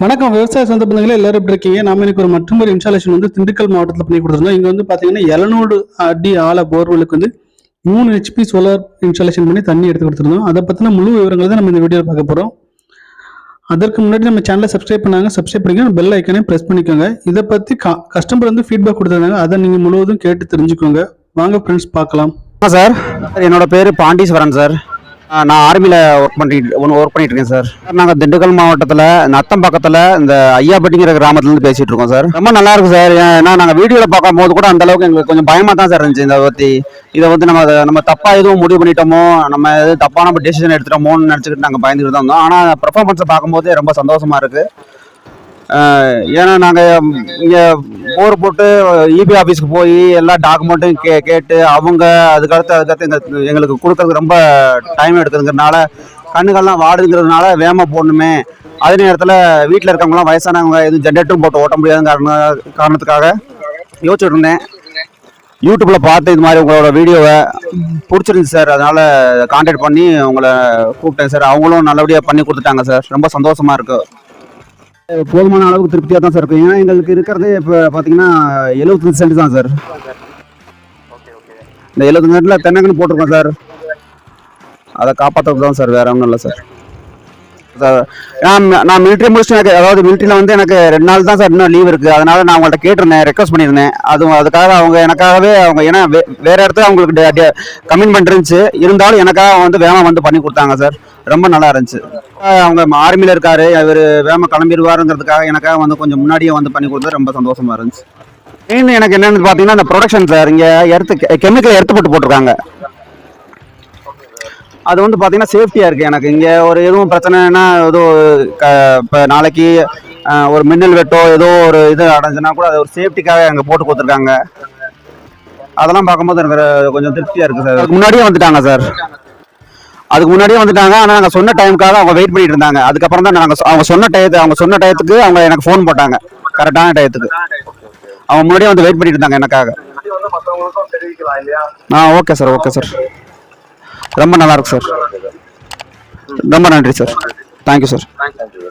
வணக்கம். விவசாய சொந்த பந்தங்களே எல்லாரும் எப்படி இருக்கீங்க? நாம இன்னைக்கு ஒரு மற்றொரு இன்ஸ்டாலேஷன் வந்து திண்டுக்கல் மாவட்டத்தில் பண்ணி கொடுத்துருந்தோம். இங்கே வந்து பார்த்தீங்கன்னா எழுநூறு அடி ஆழ போர்வெலுக்கு வந்து மூணு ஹெச்பி சோலார் இன்ஸ்டாலேஷன் பண்ணி தண்ணி எடுத்து கொடுத்துருந்தோம். அதை பற்றின முழு விவரங்களை தான் நம்ம இந்த வீடியோவில் பார்க்க போகிறோம் அதற்கு முன்னாடி நம்ம சேனலை சப்ஸ்கிரைப் பண்ணாங்க. சப்ஸ்கிரைப் பண்ணிக்கோங்க. பெல் ஐக்கனே ப்ரெஸ் பண்ணிக்கோங்க. இதை பற்றி கஸ்டமர் வந்து ஃபீட்பேக் கொடுத்துருந்தாங்க. அதை நீங்கள் முழுவதும் கேட்டு தெரிஞ்சுக்கோங்க. வாங்க ஃப்ரெண்ட்ஸ் பார்க்கலாம். ஆ சார் என்னோட பேர் பாண்டீஸ்வரன் சார் நான் ஆர்மியில் ஒர்க் பண்ணிட்டு ஒன்று ஒர்க் பண்ணிட்டு இருக்கேன் சார் நாங்கள் திண்டுக்கல் மாவட்டத்தில் நத்தம் பக்கத்தில் இந்த ஐயாப்பட்டிங்கிற கிராமத்துலேருந்து பேசிகிட்டு இருக்கோம் சார் ரொம்ப நல்லா இருக்கு சார் ஏன்னா நாங்கள் வீடியோவில் பார்க்கும்போது கூட அந்த அளவுக்கு எங்களுக்கு கொஞ்சம் பயமாக தான் சார் இருந்துச்சு. இதை பற்றி இதை வந்து நம்ம அதை- நம்ம தப்பாக எதுவும் முடிவு பண்ணிட்டோமோ நம்ம எதுவும் தப்பான டெசிஷன் எடுத்துட்டோமோன்னு நினச்சிக்கிட்டு நாங்கள் பயந்துக்கிட்டு தான் இருந்தோம். ஆனால் பர்ஃபார்மன்ஸை பார்க்கும்போது ரொம்ப சந்தோஷமாக இருக்குது ஏன்னா நாங்கள் இங்கே போர் போட்டு இபி ஆஃபீஸ்க்கு போய் எல்லா டாக்குமெண்ட்டும் கே கேட்டு அவங்க அதுக்கடுத்து அதுக்கடுத்து எங்கள் எங்களுக்கு கொடுக்கறதுக்கு ரொம்ப டைம் எடுக்கிறதுனால கண்ணுகள்லாம் வாடுங்கிறதுனால வேகமாக போடணுமே. அதே நேரத்தில் வீட்டில் இருக்கவங்களாம் வயசானவங்க எதுவும் ஜென்ரேட்டரும் போட்டு ஓட்ட முடியாத காரணம் காரணத்துக்காக யோசிச்சுட்டு இருந்தேன். யூடியூப்பில் பார்த்து இது மாதிரி உங்களோட வீடியோவை பிடிச்சிருந்துச்சு சார். அதனால் கான்டாக்ட் பண்ணி உங்களை கூப்பிட்டேன் சார். அவங்களும் நல்லபடியாக பண்ணி கொடுத்துட்டாங்க சார். ரொம்ப சந்தோஷமாக இருக்குது போதுமான அளவுக்கு திருப்தியாக தான் சார் இருக்கும் ஏன்னா எங்களுக்கு இருக்கிறதே இப்போ பார்த்தீங்கன்னா எழுபத்தஞ்சு சென்ட் தான் சார் இந்த எழுபத்தஞ்சு சென்ட்டில் தென்னங்கன்னு போட்டிருக்கோம் சார் அதை காப்பாற்றுறது தான் சார் வேற ஒன்றும் இல்லை சார் சார் நான் நான் மிலிட்ரி முடிச்சுட்டு எனக்கு அதாவது மிலிட்ரியில் வந்து எனக்கு ரெண்டு நாள் தான் சார் இன்னும் லீவ் இருக்குது அதனால் நான் அவங்கள்ட்ட கேட்டிருந்தேன் ரெக்வஸ்ட் பண்ணியிருந்தேன். அது அதுக்காக அவங்க எனக்காகவே அவங்க ஏன்னா வே- இடத்துல அவங்களுக்கு கமிட்மெண்ட் இருந்துச்சு. இருந்தாலும் எனக்காக வந்து வேமா வந்து பண்ணி கொடுத்தாங்க சார் ரொம்ப நல்லா இருந்துச்சு. அவங்க ஆர்மியில் இருக்காரு அவர் வேமா கிளம்பிடுவாருங்கிறதுக்காக எனக்காக வந்து கொஞ்சம் முன்னாடியே வந்து பண்ணி கொடுத்தது ரொம்ப சந்தோஷமாக இருந்துச்சு. மெயின் எனக்கு என்னன்னு பார்த்தீங்கன்னா அந்த ப்ரொடக்ஷன் சார் இங்கே எடுத்து கெமிக்கல் எடுத்து போட்டு போட்டிருக்காங்க. அது வந்து பார்த்தீங்கன்னா சேஃப்டியாக இருக்குது எனக்கு. இங்கே ஒரு எதுவும் பிரச்சனைனா ஏதோ க இப்போ நாளைக்கு ஒரு மின்னல் வெட்டோ ஏதோ ஒரு இது அடைஞ்சுன்னா கூட அது ஒரு சேஃப்டிக்காக அங்கே போட்டு கொடுத்துருக்காங்க. அதெல்லாம் பார்க்கும்போது எனக்கு கொஞ்சம் திருப்தியாக இருக்குது சார். அதுக்கு முன்னாடியே வந்துட்டாங்க சார். அதுக்கு முன்னாடியே வந்துட்டாங்க. ஆனால் நாங்கள் சொன்ன டைமுக்காக அவங்க வெயிட் பண்ணிட்டு இருந்தாங்க. அதுக்கப்புறம் தான் நாங்கள் அவங்க சொன்ன டயத்து அவங்க சொன்ன டயத்துக்கு அவங்க எனக்கு ஃபோன் போட்டாங்க. கரெக்டான டயத்துக்கு அவங்க முன்னாடியே வந்து வெயிட் பண்ணிட்டு இருந்தாங்க எனக்காக. ஆ ஓகே சார் ஓகே சார் ரொம்ப நல்லா இருக்கு சார் ரொம்ப நன்றி சார் தேங்க்யூ சார் தேங்க்யூ